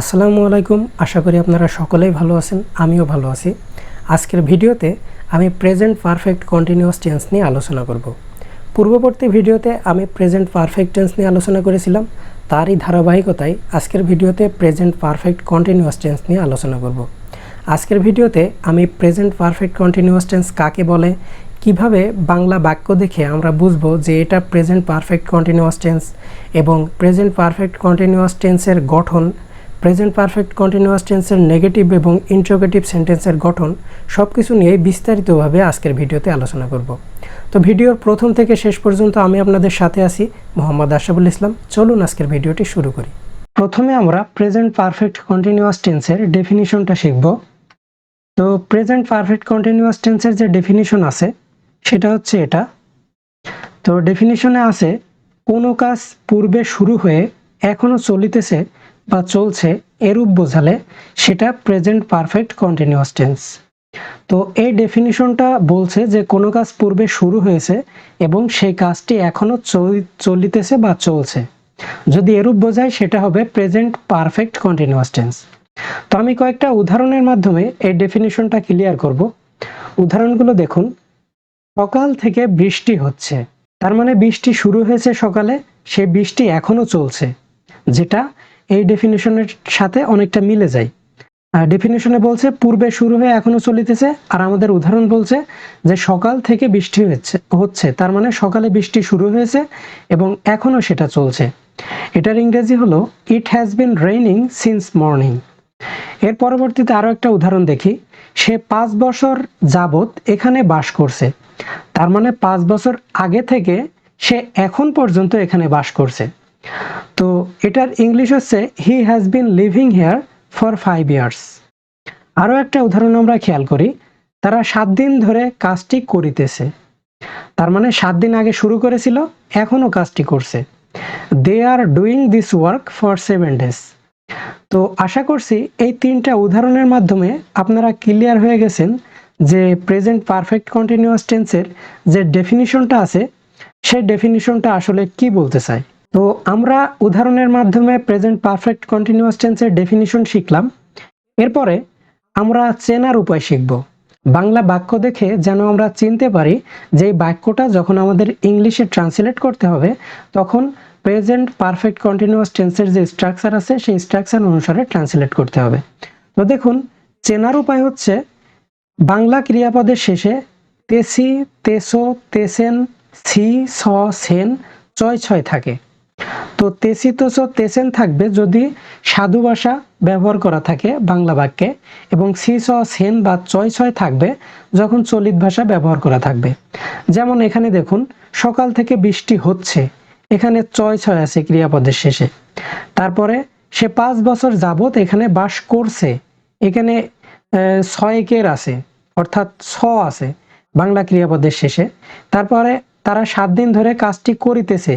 আসসালামু আলাইকুম। আশা করি আপনারা সকলেই ভালো আছেন, আমিও ভালো আছি। আজকের ভিডিওতে আমি প্রেজেন্ট পারফেক্ট কন্টিনিউয়াস টেন্স নিয়ে আলোচনা করব। পূর্ববর্তী ভিডিওতে আমি প্রেজেন্ট পারফেক্ট টেন্স নিয়ে আলোচনা করেছিলাম, তারই ধারাবাহিকতায় আজকের ভিডিওতে প্রেজেন্ট পারফেক্ট কন্টিনিউয়াস টেন্স নিয়ে আলোচনা করব। আজকের ভিডিওতে আমি প্রেজেন্ট পারফেক্ট কন্টিনিউয়াস টেন্স কাকে বলে, কীভাবে বাংলা বাক্য দেখে আমরা বুঝব যে এটা প্রেজেন্ট পারফেক্ট কন্টিনিউয়াস টেন্স এবং প্রেজেন্ট পারফেক্ট কন্টিনিউয়াস টেন্সের গঠন প্রেজেন্ট পারফেক্ট কন্টিনিউয়াস টেন্সের নেগেটিভ এবং ইন্ট্রোগেটিভ সেন্টেন্সের গঠন সব কিছু নিয়ে বিস্তারিতভাবে আজকের ভিডিওতে আলোচনা করব। তো ভিডিওর প্রথম থেকে শেষ পর্যন্ত আমি আপনাদের সাথে আছি মোহাম্মদ আশাফুল ইসলাম। চলুন আজকের ভিডিওটি শুরু করি। প্রথমে আমরা প্রেজেন্ট পারফেক্ট কন্টিনিউয়াস টেন্সের ডেফিনিশনটা শিখব। তো প্রেজেন্ট পারফেক্ট কন্টিনিউয়াস টেন্সের যে ডেফিনিশন আছে, সেটা হচ্ছে এটা। তো ডেফিনিশনে আছে, কোনো কাজ পূর্বে শুরু হয়ে এখনও চলিতেছে বা চলছে এরূপ বোঝালে সেটা প্রেজেন্ট পারফেক্ট কন্টিনিউয়াস টেন্স তো এই ডেফিনিশনটা বলছে যে কোনো কাজ পূর্বে শুরু হয়েছে এবং সেই কাজটি এখনও চলিতেছে বা চলছে। যদি এরূপ বোঝায় সেটা হবে প্রেজেন্ট পারফেক্ট কন্টিনিউয়াস টেন্স তো আমি কয়েকটা উদাহরণের মাধ্যমে এই ডেফিনিশনটা ক্লিয়ার করব। উদাহরণগুলো দেখুন। সকাল থেকে বৃষ্টি হচ্ছে। তার মানে বৃষ্টি শুরু হয়েছে সকালে, সে বৃষ্টি এখনও চলছে, যেটা এই ডেফিনেশনের সাথে অনেকটা মিলে যায়। ডেফিনেশনে বলছে, পূর্বে শুরু হয়ে এখনও চলিতেছে। আর আমাদের উদাহরণ বলছে যে, সকাল থেকে বৃষ্টি হচ্ছে হচ্ছে। তার মানে সকালে বৃষ্টি শুরু হয়েছে এবং এখনও সেটা চলছে। এটার ইংরেজি হলো it has been raining since morning এর পরবর্তীতে আরও একটা উদাহরণ দেখি। সে পাঁচ বছর যাবত এখানে বাস করছে। তার মানে পাঁচ বছর আগে থেকে সে এখন পর্যন্ত এখানে বাস করছে। তো এটার ইংলিশ হচ্ছে he has been living here for five years আরও একটা উদাহরণ আমরা খেয়াল করি, তারা সাত দিন ধরে কাজটি করিতেছে। তার মানে সাত দিন আগে শুরু করেছিল, এখনও কাজটি করছে। They are doing this work for seven days তো আশা করছি এই তিনটা উদাহরণের মাধ্যমে আপনারা ক্লিয়ার হয়ে গেছেন যে প্রেজেন্ট পারফেক্ট কন্টিনিউয়াস টেন্সের যে ডেফিনিশনটা আছে, সেই ডেফিনিশনটা আসলে কি বলতে চায়। তো আমরা উদাহরণের মাধ্যমে প্রেজেন্ট পারফেক্ট কন্টিনিউয়াস টেন্সের ডেফিনিশন শিখলাম। এরপরে আমরা চেনার উপায় শিখব। বাংলা বাক্য দেখে যেন আমরা চিনতে পারি যে বাক্যটা যখন আমাদের ইংলিশে ট্রান্সলেট করতে হবে, তখন প্রেজেন্ট পারফেক্ট কন্টিনিউয়াস টেন্সের যে স্ট্রাকচার আছে, সেই স্ট্রাকচার অনুসারে ট্রান্সলেট করতে হবে। তো দেখুন, চেনার উপায় হচ্ছে, বাংলা ক্রিয়াপদের শেষে তেসি, তেসো, তেসেন, সি, স, সেন, ছয় ছয় থাকে। তো তেসিতোষ তেসেন থাকবে যদি সাধু ভাষা ব্যবহার করা থাকে বাংলা বাক্যে এবং স সেন বা চয় ছয় থাকবে যখন চলিত ভাষা ব্যবহার করা থাকবে। যেমন এখানে দেখুন, সকাল থেকে বৃষ্টি হচ্ছে, এখানে চয় ছয় আছে ক্রিয়াপদের শেষে। তারপরে সে পাঁচ বছর যাবত এখানে বাস করছে, এখানে ছয়কের আছে, অর্থাৎ ছ আছে বাংলা ক্রিয়াপদের শেষে। তারপরে তারা সাত দিন ধরে কাজটি করিতেছে,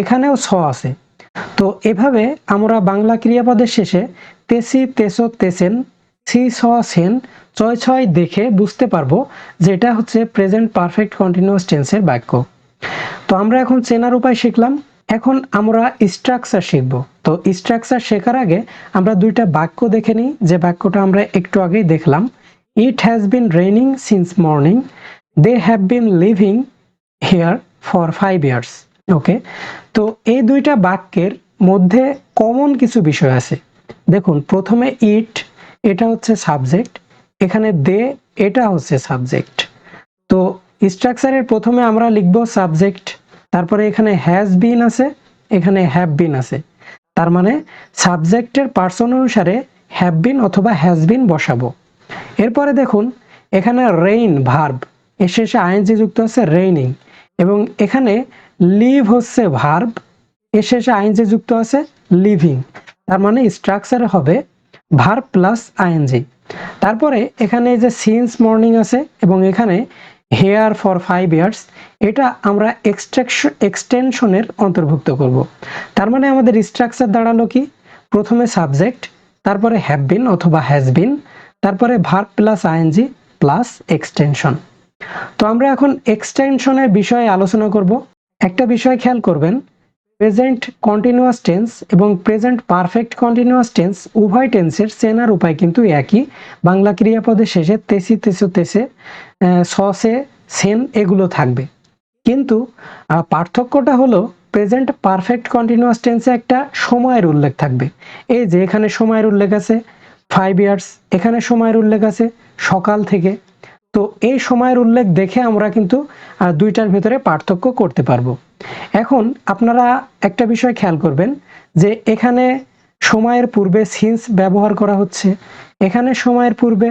এখানেও ছ আছে। তো এভাবে আমরা বাংলা ক্রিয়াপদের শেষে তেসি তেসো তেসেন, সি স সেন, ছয় ছয় দেখে বুঝতে পারব যে এটা হচ্ছে প্রেজেন্ট পারফেক্ট কন্টিনিউয়াস টেন্সের বাক্য। তো আমরা এখন চেনার উপায় শিখলাম। এখন আমরা স্ট্রাকচার শিখব। তো স্ট্রাকচার শেখার আগে আমরা দুইটা বাক্য দেখে নিই। যে বাক্যটা আমরা একটু আগেই দেখলাম। It has been raining since morning they have been living here for five years okay তো এই দুইটা বাক্যের মধ্যে কমন কিছু বিষয় আছে। দেখুন, প্রথমে ইট এটা হচ্ছে সাবজেক্ট এখানে দে এটা হচ্ছে সাবজেক্ট তো স্ট্রাকচারের প্রথমে আমরা লিখব সাবজেক্ট তারপরে এখানে হ্যাজ বিন আছে, এখানে হ্যাভ বিন আছে। তার মানে সাবজেক্টের পার্সন অনুসারে হ্যাভ বিন অথবা হ্যাজ বিন বসাবো। এরপরে দেখুন, এখানে রেইন ভার্ব এর শেষে আইএনজি যুক্ত আছে রেইনিং এবং এখানে লিভ হচ্ছে ভার্ব এর শেষে আইএনজি যুক্ত আছে লিভিং তার মানে স্ট্রাকচারে হবে ভার্ব প্লাস আইএনজি তারপরে এখানে যে সিন্স মর্নিং আছে এবং এখানে হেয়ার ফর ফাইভ ইয়ার্স এটা আমরা এক্সট্রাকশন এক্সটেনশনের অন্তর্ভুক্ত করব। তার মানে আমাদের স্ট্রাকচার দাঁড়াল কি? প্রথমে সাবজেক্ট তারপরে হ্যাভ বিন অথবা হ্যাজ বিন তারপরে verb plus ING plus extension তো আমরা এখন এক্সটেনশনের বিষয়ে আলোচনা করব। একটা বিষয় খেয়াল করবেন প্রেজেন্ট কন্টিনিউয়াস টেন্স এবং প্রেজেন্ট পারফেক্ট কন্টিনিউয়াস টেন্স উভয় টেন্সের চেনার উপায় কিন্তু একই। বাংলা ক্রিয়াপদের শেষে তেসি, তেসু, তেসে সসে, সেন এগুলো থাকবে। কিন্তু পার্থক্যটা হলো প্রেজেন্ট পারফেক্ট কন্টিনিউয়াস টেন্সে একটা সময়ের উল্লেখ থাকবে। এই যে এখানে সময়ের উল্লেখ আছে ফাইভ ইয়ার্স এখানে সময়ের উল্লেখ আছে, সকাল থেকে তো এই সময়ের উল্লেখ দেখে আমরা কিন্তু দুইটার ভিতরে পার্থক্য করতে পারব। এখন আপনারা একটা বিষয় খেয়াল করবেন যে এখানে সময়ের পূর্বে সিন্স ব্যবহার করা হচ্ছে, এখানে সময়ের পূর্বে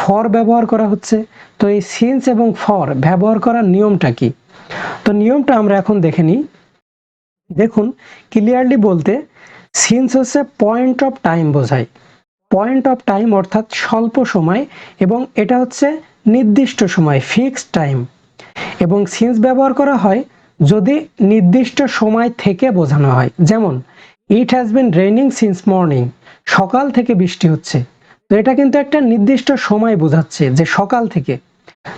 ফর ব্যবহার করা হচ্ছে, তো এই সিন্স এবং ফর ব্যবহার করার নিয়মটা কি? তো নিয়মটা আমরা এখন দেখে নিই। দেখুন ক্লিয়ারলি বলতে সিন্স হচ্ছে পয়েন্ট অফ টাইম বোঝায়। পয়েন্ট অফ টাইম অর্থাৎ স্বল্প সময় এবং এটা হচ্ছে নির্দিষ্ট সময় ফিক্সড টাইম এবং সিন্স ব্যবহার করা হয় যদি নির্দিষ্ট সময় থেকে বোঝানো হয়। যেমন it has been raining since morning সকাল থেকে বৃষ্টি হচ্ছে। তো এটা কিন্তু একটা নির্দিষ্ট সময় বোঝাচ্ছে যে সকাল থেকে।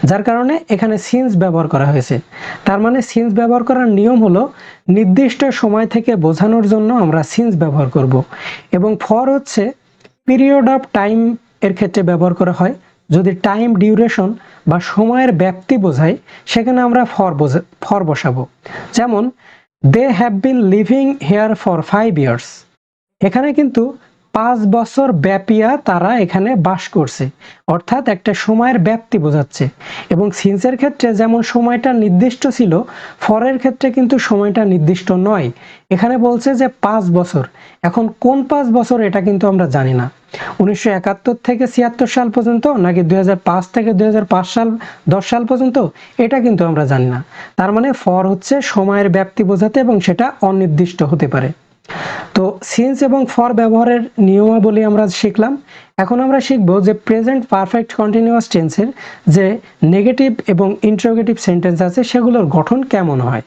যার কারণে এখানে সিন্স ব্যবহার করা হয়েছে। তার মানে সিন্স ব্যবহার করার নিয়ম হলো নির্দিষ্ট সময় থেকে বোঝানোর জন্য আমরা সিন্স ব্যবহার করব। এবং ফর হচ্ছে পিরিয়ড অফ টাইম এর ক্ষেত্রে ব্যবহার করা হয়। যদি টাইম ডিউরেশন বা সময়ের ব্যাপ্তি বোঝায়, সেখানে আমরা ফর বোঝা ফর বসাবো। যেমন they have been living here for five years এখানে কিন্তু পাঁচ বছর ব্যাপিয়া তারা এখানে বাস করছে। অর্থাৎ একটা সময়ের ব্যাপ্তি বোঝাচ্ছে। এবং সিন্সের ক্ষেত্রে যেমন সময়টা নির্দিষ্ট ছিল, ফরের ক্ষেত্রে কিন্তু সময়টা নির্দিষ্ট নয়। এখানে বলছে যে পাঁচ বছর। এখন কোন পাঁচ বছর এটা কিন্তু আমরা জানি না। উনিশশো একাত্তর থেকে ছিয়াত্তর সাল পর্যন্ত নাকি দুই হাজার পাঁচ থেকে দুই হাজার পাঁচ সাল, দশ সাল পর্যন্ত এটা কিন্তু আমরা জানি না। তার মানে ফর হচ্ছে সময়ের ব্যাপ্তি বোঝাতে এবং সেটা অনির্দিষ্ট হতে পারে। তো সিন্স এবং ফর ব্যবহারের নিয়মাবলী আমরা শিখলাম। এখন আমরা শিখব যে প্রেজেন্ট পারফেক্ট কন্টিনিউয়াস টেন্সের যে নেগেটিভ এবং ইন্টারোগেটিভ সেন্টেন্স আছে, সেগুলোর গঠন কেমন হয়?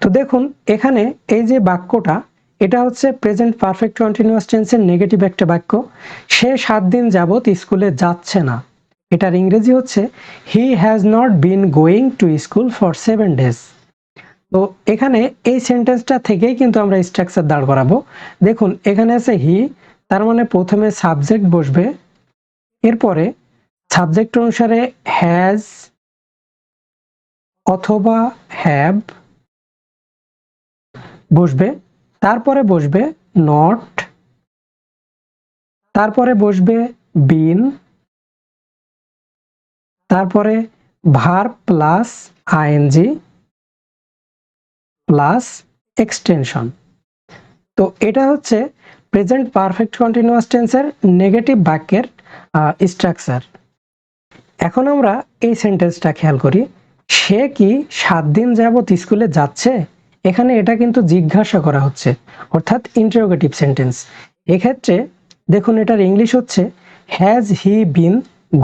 তো দেখুন, এখানে এই যে বাক্যটা, এটা হচ্ছে প্রেজেন্ট পারফেক্ট কন্টিনিউয়াস টেন্সের নেগেটিভ একটা বাক্য। সে সাত দিন যাবৎ স্কুলে যাচ্ছে না। এটার ইংরেজি হচ্ছে he has not been going to school for seven days তো এখানে এই সেন্টেন্সটা থেকেই কিন্তু আমরা স্ট্রাকচার দাঁড় করাবো। দেখুন, এখানে আছে হি তার মানে প্রথমে সাবজেক্ট বসবে, এরপরে সাবজেক্ট অনুসারে হ্যাজ অথবা হ্যাভ বসবে, তারপরে বসবে নট তারপরে বসবে বিন তারপরে verb plus ING plus extension. তো এটা হচ্ছে প্রেজেন্ট পারফেক্ট কন্টিনিউয়াস টেন্সের নেগেটিভ বাক্যের স্ট্রাকচার এখন আমরা এই সেন্টেন্সটা খেয়াল করি, সে কি সাত দিন যাবত স্কুলে যাচ্ছে? এখানে এটা কিন্তু জিজ্ঞাসা করা হচ্ছে, অর্থাৎ ইন্টারোগেটিভ সেন্টেন্স এক্ষেত্রে দেখুন এটার ইংলিশ হচ্ছে has he been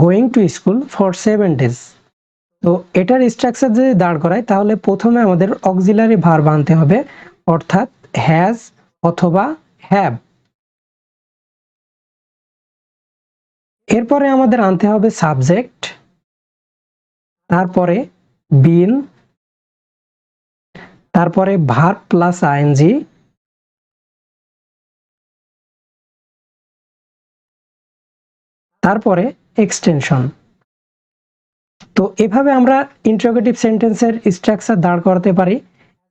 going to school for seven days তো এটার স্ট্রাকচার যদি দাঁড় করায়, তাহলে প্রথমে আমাদের অক্সিলারি ভার্ব আনতে হবে, অর্থাৎ হ্যাজ অথবা হ্যাভ এরপরে আমাদের আনতে হবে সাবজেক্ট তারপরে বিন তারপরে ভার্ব প্লাস আইএনজি তারপরে এক্সটেনশন তো এভাবে আমরা ইন্টারোগেটিভ সেন্টেন্সের স্ট্রাকচার দাঁড় করাতে পারি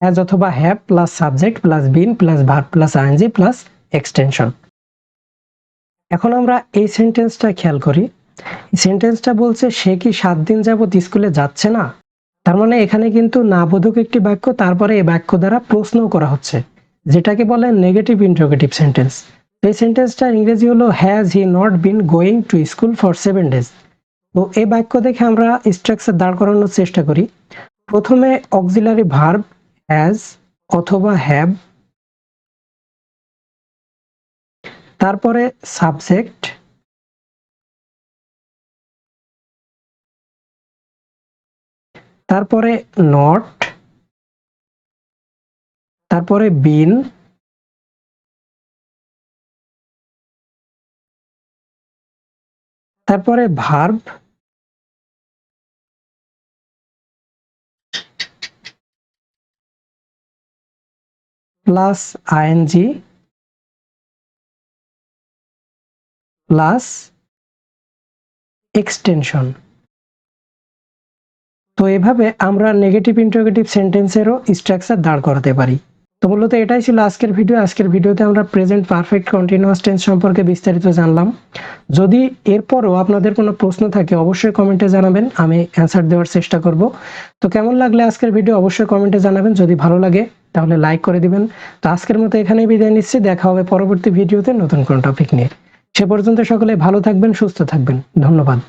অ্যাজ অথবা have plus subject plus been plus verb plus ING plus extension এখন আমরা এই সেন্টেন্সটা খেয়াল করি। সেন্টেন্সটা বলছে, সে কি সাত দিন যাবত স্কুলে যাচ্ছে না? তার মানে এখানে কিন্তু না বোধক একটি বাক্য, তারপরে এই বাক্য দ্বারা প্রশ্ন করা হচ্ছে, যেটাকে বলে নেগেটিভ ইন্টারোগেটিভ সেন্টেন্স এই সেন্টেন্সটা ইংরেজি হলো has he not been going to school for seven days তো এই বাক্য দেখে আমরা স্ট্রাকচার দাঁড় করানোর চেষ্টা করি। প্রথমে অক্সিলারি ভার্ব অ্যাজ অথবা হ্যাভ তারপরে সাবজেক্ট তারপরে নট তারপরে বিন তারপরে verb plus ING plus extension. তো এভাবে আমরা নেগেটিভ ইন্টারোগেটিভ সেন্টেন্সেরও স্ট্রাকচার দাঁড় করাতে পারি। তো মূলত এটাই ছিল আজকের ভিডিও আজকের ভিডিওতে আমরা প্রেজেন্ট পারফেক্ট কন্টিনিউয়াস টেন্স সম্পর্কে বিস্তারিত জানলাম। যদি এরপরও আপনাদের কোনো প্রশ্ন থাকে, অবশ্যই কমেন্টে জানাবেন, আমি অ্যান্সার দেওয়ার চেষ্টা করব। তো কেমন লাগলে আজকের ভিডিও অবশ্যই কমেন্টে জানাবেন। যদি ভালো লাগে, তাহলে লাইক করে দিবেন। তো আজকের মতো এখানেই বিদায় নিচ্ছি। দেখা হবে পরবর্তী ভিডিওতে নতুন কোনো টপিক নিয়ে। সে পর্যন্ত সকলে ভালো থাকবেন, সুস্থ থাকবেন। ধন্যবাদ।